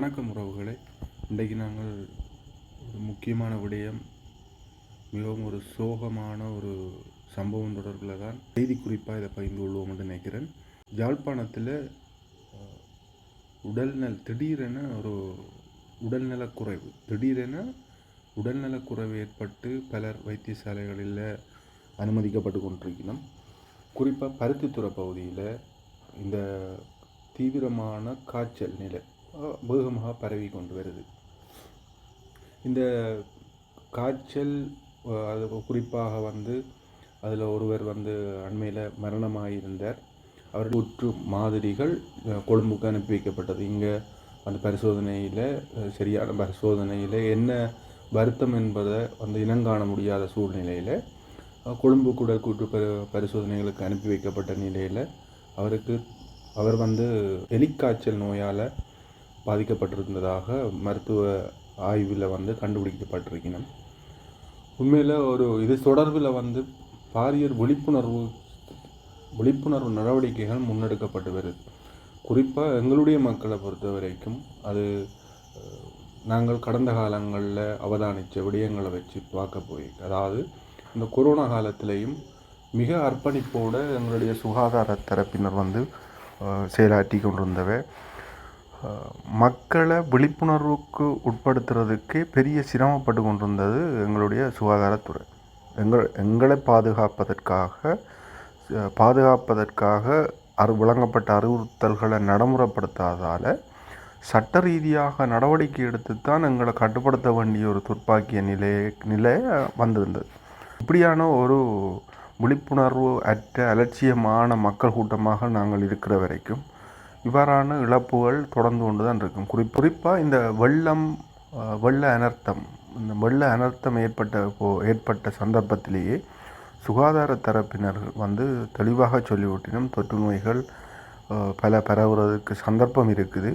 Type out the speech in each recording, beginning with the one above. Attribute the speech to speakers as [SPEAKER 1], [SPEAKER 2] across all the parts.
[SPEAKER 1] வணக்கம் உறவுகளை. இன்றைக்கு நாங்கள் ஒரு முக்கியமான விடயம் மிகவும் ஒரு சோகமான ஒரு சம்பவம் தொடர்பில் தான் செய்தி குறிப்பாக இதை பகிர்ந்து கொள்வோம் என்று நினைக்கிறேன். யாழ்ப்பாணத்தில் உடல்நல் திடீரென ஒரு உடல்நலக்குறைவு திடீரென உடல்நலக்குறைவு ஏற்பட்டு பலர் வைத்தியசாலைகளில் அனுமதிக்கப்பட்டு கொண்டிருக்கணும் குறிப்பாக பருத்தித்துறை பகுதியில் இந்த தீவிரமான காய்ச்சல் நிலை வேகமாக பரவி கொண்டு வருது. இந்த காய்ச்சல் அது குறிப்பாக வந்து அதில் ஒருவர் வந்து அண்மையில் மரணமாயிருந்தார். அவர் உற்று மாதிரிகள் கொழும்புக்கு அனுப்பி வைக்கப்பட்டது. இங்கே அந்த பரிசோதனையில் சரியான பரிசோதனையில் என்ன வருத்தம் என்பதை வந்து இனங்காண முடியாத சூழ்நிலையில் கொழும்பு குடல் கூட்டு பரி பரிசோதனைகளுக்கு அனுப்பி வைக்கப்பட்ட நிலையில் அவருக்கு அவர் வந்து எலிக்காய்ச்சல் நோயால் பாதிக்கப்பட்டிருந்ததாக மருத்துவ ஆய்வில் வந்து கண்டுபிடிக்கப்பட்டிருக்கணும் உண்மையில் ஒரு இது தொடர்பில் வந்து பாரியர் விழிப்புணர்வு விழிப்புணர்வு நடவடிக்கைகள் முன்னெடுக்கப்பட்டு வருது. குறிப்பாக எங்களுடைய மக்களை பொறுத்த வரைக்கும் அது நாங்கள் கடந்த காலங்களில் அவதானித்த விடயங்களை வச்சு பார்க்க போய் அதாவது இந்த கொரோனா காலத்திலையும் மிக அர்ப்பணிப்போடு எங்களுடைய சுகாதார தரப்பினர் வந்து செயலாற்றி கொண்டிருந்தவை. மக்களை விழிப்புணர்வுக்கு உட்படுத்துறதுக்கே பெரிய சிரமப்பட்டு கொண்டிருந்தது எங்களுடைய சுகாதாரத்துறை. எங்கள் எங்களை பாதுகாப்பதற்காக பாதுகாப்பதற்காக அறு வழங்கப்பட்ட அறிவுறுத்தல்களை நடைமுறைப்படுத்தாதால் சட்ட ரீதியாக நடவடிக்கை எடுத்து தான் எங்களை கட்டுப்படுத்த வேண்டிய ஒரு துர்ப்பாக்கிய நிலை நிலை வந்திருந்தது. இப்படியான ஒரு விழிப்புணர்வு அற்ற அலட்சியமான மக்கள் கூட்டமாக நாங்கள் இருக்கிற வரைக்கும் இவ்வாறான இழப்புகள் தொடர்ந்து கொண்டு தான் இருக்கும். குறி குறிப்பாக இந்த வெள்ளம் வெள்ள அனர்த்தம் இந்த வெள்ள அனர்த்தம் ஏற்பட்ட போ ஏற்பட்ட சந்தர்ப்பத்திலேயே சுகாதார தரப்பினர்கள் வந்து தெளிவாக சொல்லிவிட்டினும் தொற்று நோய்கள் பல பரவுறதுக்கு சந்தர்ப்பம் இருக்குது.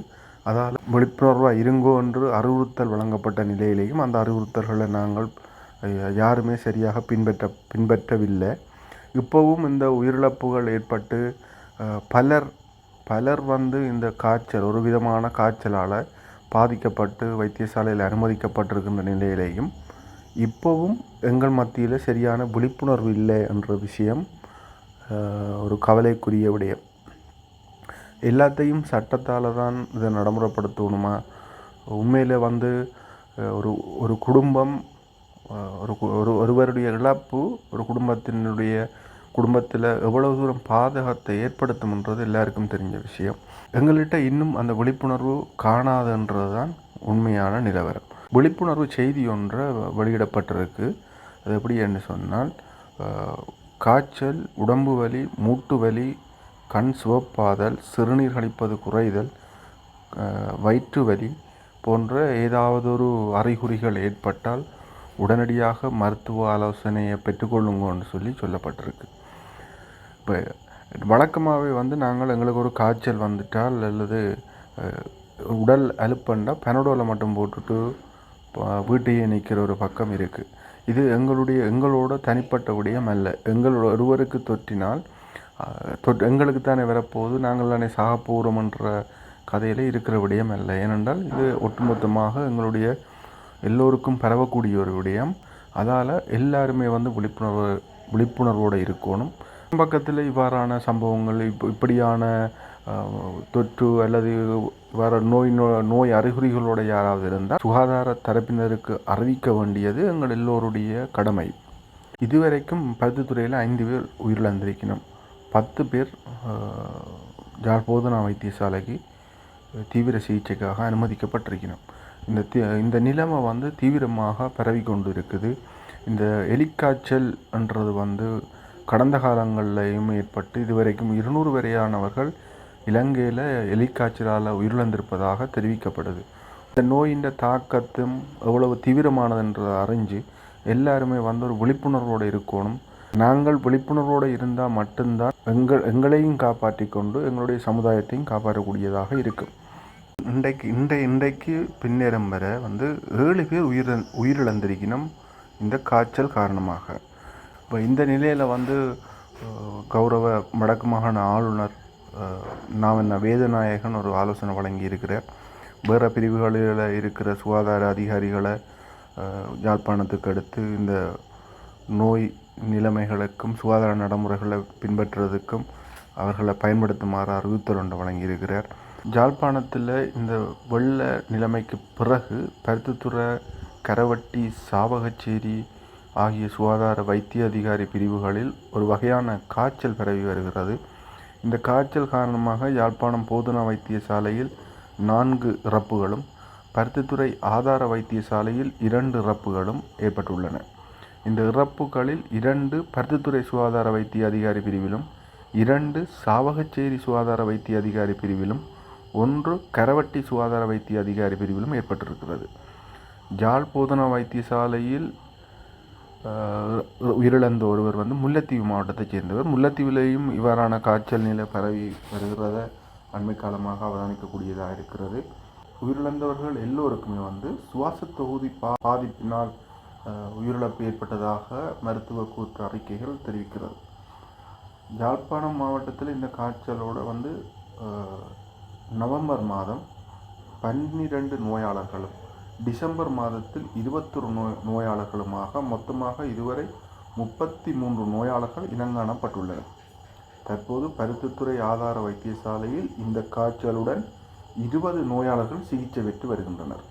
[SPEAKER 1] அதால் விழிப்புணர்வாக இருங்கோ என்று அறிவுறுத்தல் வழங்கப்பட்ட நிலையிலேயும் அந்த அறிவுறுத்தல்களை நாங்கள் யாருமே சரியாக பின்பற்ற பின்பற்றவில்லை. இப்போவும் இந்த உயிரிழப்புகள் ஏற்பட்டு பலர் பலர் வந்து இந்த காய்ச்சல் ஒரு விதமான காய்ச்சலால் பாதிக்கப்பட்டு வைத்தியசாலையில் அனுமதிக்கப்பட்டிருக்கின்ற நிலையிலேயும் இப்போவும் எங்கள் மத்தியில் சரியான விழிப்புணர்வு இல்லை என்ற விஷயம் ஒரு கவலைக்குரிய விடயம். எல்லாத்தையும் சட்டத்தால் தான் இதை நடைமுறைப்படுத்தணுமா? உண்மையில் வந்து ஒரு ஒரு குடும்பம் ஒரு ஒரு ஒருவருடைய இழப்பு ஒரு குடும்பத்தினுடைய குடும்பத்தில் எவ்வளவு தூரம் பாதகத்தை ஏற்படுத்தும்ன்றது எல்லாருக்கும் தெரிஞ்ச விஷயம். எங்கள்கிட்ட இன்னும் அந்த விழிப்புணர்வு காணாதுன்றது தான் உண்மையான நிலவரம். விழிப்புணர்வு செய்தி ஒன்றை வெளியிடப்பட்டிருக்கு. அது எப்படி என்று சொன்னால் காய்ச்சல் உடம்பு வலி மூட்டு வலி கண் சிவப்பாதல் சிறுநீர் கழிப்பது குறைதல் வயிற்று வலி போன்ற ஏதாவது ஒரு அறிகுறிகள் ஏற்பட்டால் உடனடியாக மருத்துவ ஆலோசனையை பெற்றுக்கொள்ளுங்கன்னு சொல்லி சொல்லப்பட்டிருக்கு. இப்போ வழக்கமாகவே வந்து நாங்கள் எங்களுக்கு ஒரு காய்ச்சல் வந்துட்டால் அல்லது உடல் அலுப்பண்டா பெனடோலை மட்டும் போட்டுட்டு வீட்டையே நிற்கிற ஒரு பக்கம் இருக்குது இது எங்களுடைய எங்களோட தனிப்பட்ட விடயம் அல்ல. எங்களோட ஒருவருக்கு தொற்றினால் தொற் எங்களுக்கு தானே வரப்போகுது. நாங்கள் தானே சாக போகிறோம்ன்ற கதையில் இருக்கிற விடயம் அல்ல. ஏனென்றால் இது ஒட்டுமொத்தமாக எங்களுடைய எல்லோருக்கும் பரவக்கூடிய ஒரு விடயம். அதால் எல்லாருமே வந்து விழிப்புணர்வு விழிப்புணர்வோடு இருக்கணும். பக்கத்தில் இவ்வாறான சம்பவங்கள் இப்போ இப்படியான தொற்று அல்லது வேறு நோய் நோ- நோய் அறிகுறிகளோட யாராவது இருந்தால் சுகாதார தரப்பினருக்கு அறிவிக்க வேண்டியது எங்கள் எல்லோருடைய கடமை. இதுவரைக்கும் பருத்தித்துறையில் ஐந்து பேர் உயிரிழந்திருக்கணும் பத்து பேர் ஜார் போதனா வைத்தியசாலைக்கு தீவிர சிகிச்சைக்காக அனுமதிக்கப்பட்டிருக்கணும் இந்த தி இந்த நிலைமை வந்து தீவிரமாக பரவி கொண்டு இருக்குது இந்த எலிக்காய்ச்சல் என்றது வந்து கடந்த காலங்கள்லையும் ஏற்பட்டு இதுவரைக்கும் இருநூறு வரையானவர்கள் இலங்கையில் எலிக்காய்ச்சலால் உயிரிழந்திருப்பதாக தெரிவிக்கப்படுது. இந்த நோயின் தாக்கத்தும் எவ்வளவு தீவிரமானதுன்றதை அறிஞ்சு எல்லாருமே வந்து ஒரு விழிப்புணர்வோடு இருக்கணும். நாங்கள் விழிப்புணர்வோடு இருந்தால் மட்டும்தான் எங்கள் எங்களையும் காப்பாற்றி கொண்டு எங்களுடைய சமுதாயத்தையும் காப்பாற்றக்கூடியதாக இருக்கும். இன்றைக்கு இன்றைய இன்றைக்கு பின்னேறம் வரை வந்து ஏழு பேர் உயிர் உயிரிழந்திருக்கணும் இந்த காய்ச்சல் காரணமாக. இப்போ இந்த நிலையில் வந்து கௌரவ வடக்கு மாகாண ஆளுநர் அஹ், வேதநாயகன் ஒரு ஆலோசனை வழங்கி இருக்கிறார். வேறு பிரிவுகளில் இருக்கிற சுகாதார அதிகாரிகளை யாழ்ப்பாணத்துக்கு அடுத்து இந்த நோய் நிலைமைகளுக்கும் சுகாதார நடைமுறைகளை பின்பற்றுறதுக்கும் அவர்களை பயன்படுத்துமாறு அறிவித்தல் ஒன்று வழங்கியிருக்கிறார். ஜாழ்ப்பாணத்தில் இந்த வெள்ள நிலைமைக்கு பிறகு பருத்தித்துறை கரவட்டி சாவகச்சேரி ஆகிய சுகாதார வைத்திய அதிகாரி பிரிவுகளில் ஒரு வகையான காய்ச்சல் பரவி வருகிறது. இந்த காய்ச்சல் காரணமாக யாழ்ப்பாணம் போதனா வைத்தியசாலையில் நான்கு இறப்புகளும் பருத்தித்துறை ஆதார வைத்தியசாலையில் இரண்டு இறப்புகளும் ஏற்பட்டுள்ளன. இந்த இறப்புகளில் இரண்டு பருத்தித்துறை சுகாதார வைத்திய அதிகாரி பிரிவிலும் இரண்டு சாவகச்சேரி சுகாதார வைத்திய அதிகாரி பிரிவிலும் ஒன்று கரவட்டி சுகாதார வைத்திய அதிகாரி பிரிவிலும் ஏற்பட்டிருக்கிறது. ஜாழ் போதனா வைத்தியசாலையில் உயிரிழந்த ஒருவர் வந்து முல்லைத்தீவு மாவட்டத்தைச் சேர்ந்தவர். முல்லைத்தீவிலேயும் இவ்வாறான காய்ச்சல் நிலை பரவி வருகிறத அண்மை காலமாக அவதானிக்கக்கூடியதாக இருக்கிறது. உயிரிழந்தவர்கள் எல்லோருக்குமே வந்து சுவாச தொகுதி பா பாதிப்பினால் உயிரிழப்பு ஏற்பட்டதாக மருத்துவ கூற்று அறிக்கைகள் தெரிவிக்கிறது. யாழ்ப்பாணம் மாவட்டத்தில் இந்த காய்ச்சலோட வந்து நவம்பர் மாதம் பன்னிரண்டு நோயாளர்களும் டிசம்பர் மாதத்தில் இருபத்தொரு நோய் நோயாளர்களுமாக மொத்தமாக இதுவரை முப்பத்தி மூன்று நோயாளர்கள் இனங்காணப்பட்டுள்ளனர். தற்போது பருத்தித்துறை ஆதார வைத்தியசாலையில் இந்த காய்ச்சலுடன் இருபது நோயாளர்கள் சிகிச்சை பெற்று வருகின்றனர்.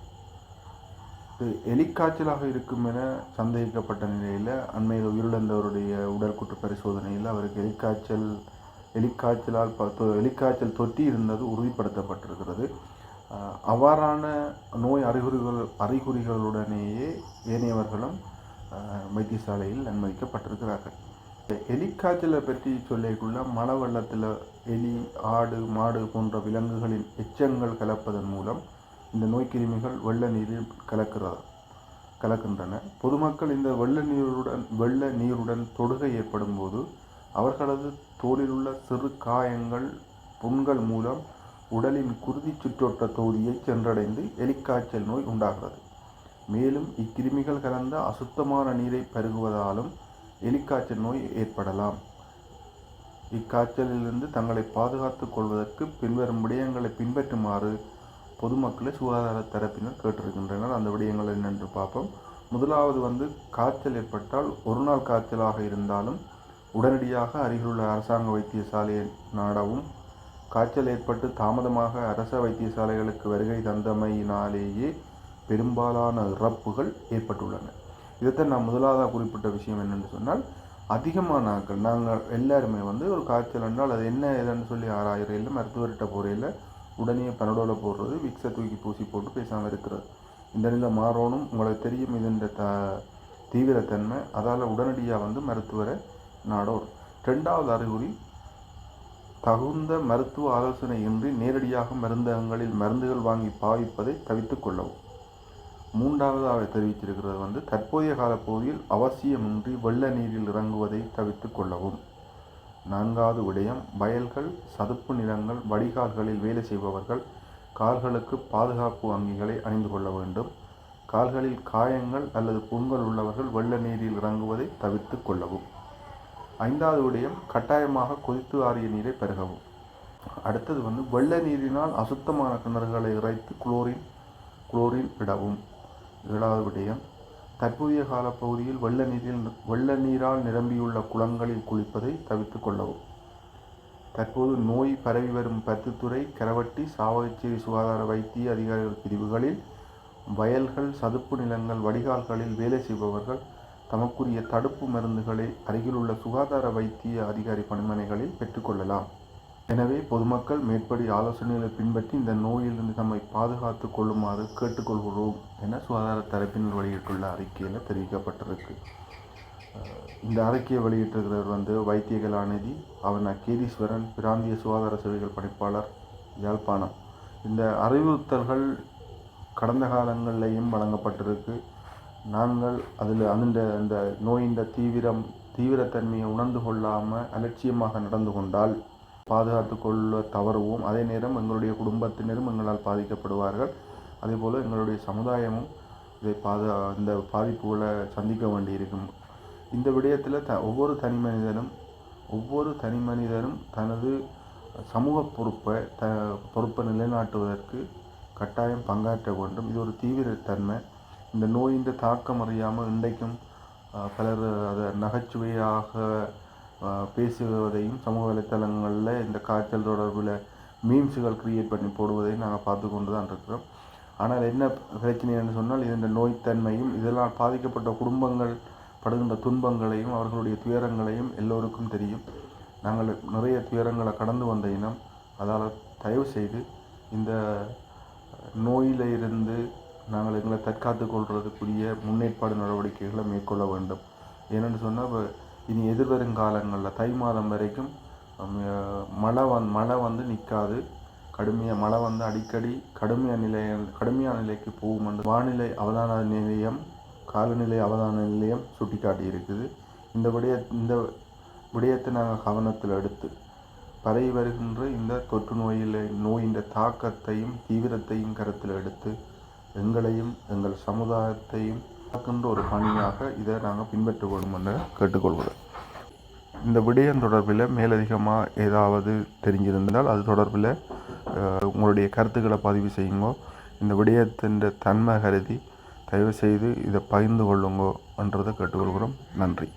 [SPEAKER 1] இது எலிக்காய்ச்சலாக இருக்கும் என சந்தேகிக்கப்பட்ட நிலையில் அண்மையில் உயிரிழந்தவருடைய உடல் கூட்டு பரிசோதனையில் அவருக்கு எலிக்காய்ச்சல் எலிக்காய்ச்சலால் எலிக்காய்ச்சல் தொற்றி இருந்தது உறுதிப்படுத்தப்பட்டிருக்கிறது. அவ்வாறான நோய் அறிகுறிகள் அறிகுறிகளுடனேயே ஏனையவர்களும் வைத்தியசாலையில் அனுமதிக்கப்பட்டிருக்கிறார்கள். இந்த எலிக்காய்ச்சலை பற்றி சொல்லிக்குள்ள மழை வெள்ளத்தில் எலி ஆடு மாடு போன்ற விலங்குகளின் எச்சங்கள் கலப்பதன் மூலம் இந்த நோய்க்கிருமிகள் வெள்ள நீரில் கலக்கிறது கலக்கின்றன. பொதுமக்கள் இந்த வெள்ள நீருடன் வெள்ள நீருடன் தொடுகை ஏற்படும் போது அவர்களது தோலில் உள்ள சிறு காயங்கள் புண்கள் மூலம் உடலின் குருதி சுற்றோட்ட தொகுதியை சென்றடைந்து எலிக்காய்ச்சல் நோய் உண்டாகிறது. மேலும் இக்கிருமிகள் கலந்த அசுத்தமான நீரை பருகுவதாலும் எலிக்காய்ச்சல் நோய் ஏற்படலாம். இக்காய்ச்சலிலிருந்து தங்களை பாதுகாத்துக் கொள்வதற்கு பின்வரும் விடயங்களை பின்பற்றுமாறு பொதுமக்களை சுகாதார தரப்பினர் கேட்டிருக்கின்றனர். அந்த விடயங்கள் என்னென்று பார்ப்போம். முதலாவது வந்து காய்ச்சல் ஏற்பட்டால் ஒரு நாள் காய்ச்சலாக இருந்தாலும் உடனடியாக அருகிலுள்ள அரசாங்க வைத்தியசாலையை நாடவும். காய்ச்சல் ஏற்பட்டு தாமதமாக அரச வைத்தியசாலைகளுக்கு வருகை தந்தமையினாலேயே பெரும்பாலான இறப்புகள் ஏற்பட்டுள்ளன. இதைத்தான் நான் முதலாவதாக குறிப்பிட்ட விஷயம் என்னென்னு சொன்னால் அதிகமான ஆட்கள் நாங்கள் எல்லாருமே வந்து ஒரு காய்ச்சல் என்றால் அது என்ன ஏதுன்னு சொல்லி ஆராயிறையில் மருத்துவர்கிட்ட போறையில் உடனே பனடோல போடுறது விக்ஸை தூக்கி பூசி போட்டு பேசாமல் இருக்கிறது. இந்த நிலை மாறணும். உங்களுக்கு தெரியும் இதன் த தீவிரத்தன்மை. அதால் உடனடியாக வந்து மருத்துவரை நாடோர் ரெண்டாவது அறிகுறி தகுந்த மருத்துவ ஆலோசனையின்றி நேரடியாக மருந்தகங்களில் மருந்துகள் வாங்கி பாவிப்பதை தவித்துக் கொள்ளவும். மூன்றாவதாக தெரிவித்திருக்கிறது வந்து தற்போதைய காலப்பகுதியில் அவசியமின்றி வெள்ள நீரில் இறங்குவதை தவித்துக் கொள்ளவும். நான்காவது விடயம் வயல்கள் சதுப்பு நிலங்கள் வடிகால்களில் வேலை செய்பவர்கள் கால்களுக்கு பாதுகாப்பு அங்கிகளை அணிந்து கொள்ள வேண்டும். கால்களில் காயங்கள் அல்லது புண்கள் உள்ளவர்கள் வெள்ள நீரில் இறங்குவதை தவிர்த்துக் கொள்ளவும். ஐந்தாவது விடயம் கட்டாயமாக கொதித்து ஆறிய நீரை பருகவும். அடுத்தது வந்து வெள்ள நீரினால் அசுத்தமான கிணறுகளை இறைத்து குளோரின் குளோரின் விடவும். ஏழாவது விடயம் தற்போதைய காலப்பகுதியில் வெள்ள நீரில் வெள்ள நீரால் நிரம்பியுள்ள குளங்களில் குளிப்பதை தவிர்த்துக் கொள்ளவும். தற்போது நோய் பரவி வரும் பத்துத்துறை கரவட்டி சாவகச்சேரி சுகாதார வைத்திய அதிகாரிகள் பிரிவுகளில் வயல்கள் சதுப்பு நிலங்கள் வடிகால்களில் வேலை செய்பவர்கள் தமக்குரிய தடுப்பு மருந்துகளை அருகிலுள்ள சுகாதார வைத்திய அதிகாரி பணிமனைகளில் பெற்றுக்கொள்ளலாம். எனவே பொதுமக்கள் மேற்படி ஆலோசனைகளை பின்பற்றி இந்த நோயிலிருந்து நம்மை பாதுகாத்துக் கொள்ளுமாறு கேட்டுக்கொள்கிறோம் என சுகாதார தரப்பினர் வெளியிட்டுள்ள அறிக்கையில் தெரிவிக்கப்பட்டிருக்கு. இந்த அறிக்கையை வெளியிட்டிருக்கிறவர் வந்து வைத்திய கலாநிதி அவன் கேதீஸ்வரன் பிராந்திய சுகாதார சேவைகள் பணிப்பாளர் யாழ்ப்பாணம். இந்த அறிவுறுத்தல்கள் கடந்த காலங்களிலேயும் வழங்கப்பட்டிருக்கு. நாங்கள் அதில் அந்த அந்த நோயின் தீவிரம் தீவிரத்தன்மையை உணர்ந்து கொள்ளாமல் அலட்சியமாக நடந்து கொண்டால் பாதுகாத்து கொள்ள தவறுவோம். அதே நேரம் எங்களுடைய குடும்பத்தினரும் எங்களால் பாதிக்கப்படுவார்கள். அதே போல் எங்களுடைய சமுதாயமும் இதை பாதா இந்த பாதிப்புகளை சந்திக்க வேண்டியிருக்கும். இந்த விடயத்தில் த ஒவ்வொரு தனி மனிதனும் ஒவ்வொரு தனி மனிதனும் தனது சமூக பொறுப்பை த பொறுப்பை நிலைநாட்டுவதற்கு கட்டாயம் பங்காற்ற வேண்டும். இது ஒரு தீவிரத்தன்மை. இந்த நோயின் தாக்கம் அறியாமல் இன்றைக்கும் பலர் அதை நகைச்சுவையாக பேசுவதையும் சமூக வலைத்தளங்களில் இந்த காய்ச்சல் தொடர்பில் மீம்ஸுகள் கிரியேட் பண்ணி போடுவதையும் நாங்கள் பார்த்து கொண்டு தான் இருக்கிறோம். ஆனால் என்ன பிரச்சனை என்று சொன்னால் இதன் நோய்த்தன்மையும் இதெல்லாம் பாதிக்கப்பட்ட குடும்பங்கள் படுகின்ற துன்பங்களையும் அவர்களுடைய துயரங்களையும் எல்லோருக்கும் தெரியும். நாங்கள் நிறைய துயரங்களை கடந்து வந்த இனம் அதால் தயவு செய்து இந்த நோயிலிருந்து நாங்கள் எங்களை தற்காத்து கொள்வதற்குரிய முன்னேற்பாடு நடவடிக்கைகளை மேற்கொள்ள வேண்டும். ஏனென்று சொன்னால் இப்போ இனி எதிர்வரும் காலங்களில் தை மாதம் வரைக்கும் மழை வந் மழை வந்து நிற்காது கடுமையாக மழை வந்து அடிக்கடி கடுமையான நிலைய கடுமையான நிலைக்கு போகும் என்று வானிலை அவதான நிலையம் காலநிலை அவதான நிலையம் சுட்டிக்காட்டி இருக்குது. இந்த விடய இந்த விடயத்தை நாங்கள் கவனத்தில் எடுத்து பரவி வருகின்ற இந்த தொற்று நோயில் நோயின் தாக்கத்தையும் தீவிரத்தையும் கருத்தில் எடுத்து எங்களையும் எங்கள் சமுதாயத்தையும் காக்கின்ற ஒரு பணியாக இதை நாங்கள் பின்பற்ற வேண்டும் என்று கேட்டுக்கொள்கிறோம் இந்த விடயம் தொடர்பில் மேலதிகமாக ஏதாவது தெரிஞ்சிருந்தால் அது தொடர்பில் உங்களுடைய கருத்துக்களை பதிவு செய்யுங்கோ. இந்த விடயத்தின் தன்மை கருதி தயவுசெய்து இதை பகிர்ந்து கொள்ளுங்கோ என்றதை கேட்டுக்கொள்கிறோம். நன்றி.